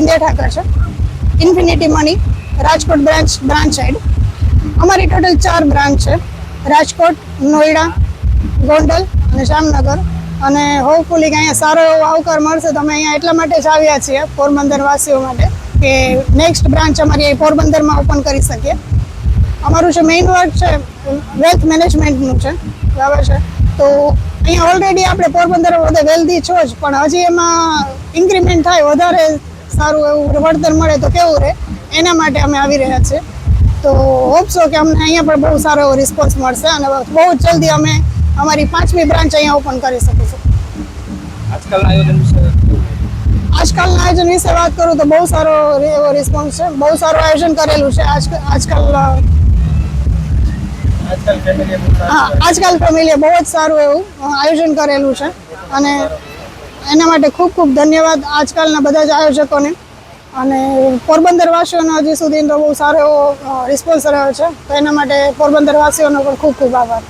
India Thakar છે. Infinity money Rajkot branch branch side અમારી total ચાર બ્રાન્ચ છે. રાજકોટ, નોઈડા, ગોંડલ અને જામનગર. અને હોપફુલી કે અહીંયા સારો એવો આવકાર મળશે તો અમે અહીંયા એટલા માટે જ આવ્યા છીએ પોરબંદર વાસીઓ માટે કે નેક્સ્ટ બ્રાન્ચ અમારી અહીં પોરબંદરમાં ઓપન કરી શકીએ. અમારું જે મેઇન વર્ક છે વેલ્થ મેનેજમેન્ટનું છે. બરાબર છે? તો અહીંયા ઓલરેડી આપણે પોરબંદર વધારે વેલ્ધી છો જ, પણ હજી એમાં ઇન્ક્રીમેન્ટ થાય વધારે સારું એવું વળતર મળે તો કેવું રહે? એના માટે અમે આવી રહ્યા છીએ. તો હોપસો કે અમને અહીંયા પણ બહુ સારો એવો રિસ્પોન્સ મળશે અને બહુ જલ્દી અમે અમારી પાંચમી બ્રાન્ચ અહીંયા ઓપન કરી શકીશું. આજકાલના આયોજન વિશે આજકાલના આયોજન વિશે વાત કરું તો બહુ સારો એવો રિસ્પોન્સ છે. બહુ સારું આયોજન કરેલું છે આજ આજકાલ હા આજકાલ ફેમિલીએ બહુ જ સારું એવું આયોજન કરેલું છે. અને એના માટે ખૂબ ખૂબ ધન્યવાદ આજકાલના બધા જ આયોજકોને. અને પોરબંદરવાસીઓનો હજી સુધી તો બહુ સારો એવો રિસ્પોન્સ રહ્યો છે. તો એના માટે પોરબંદરવાસીઓનો પણ ખૂબ ખૂબ આભાર.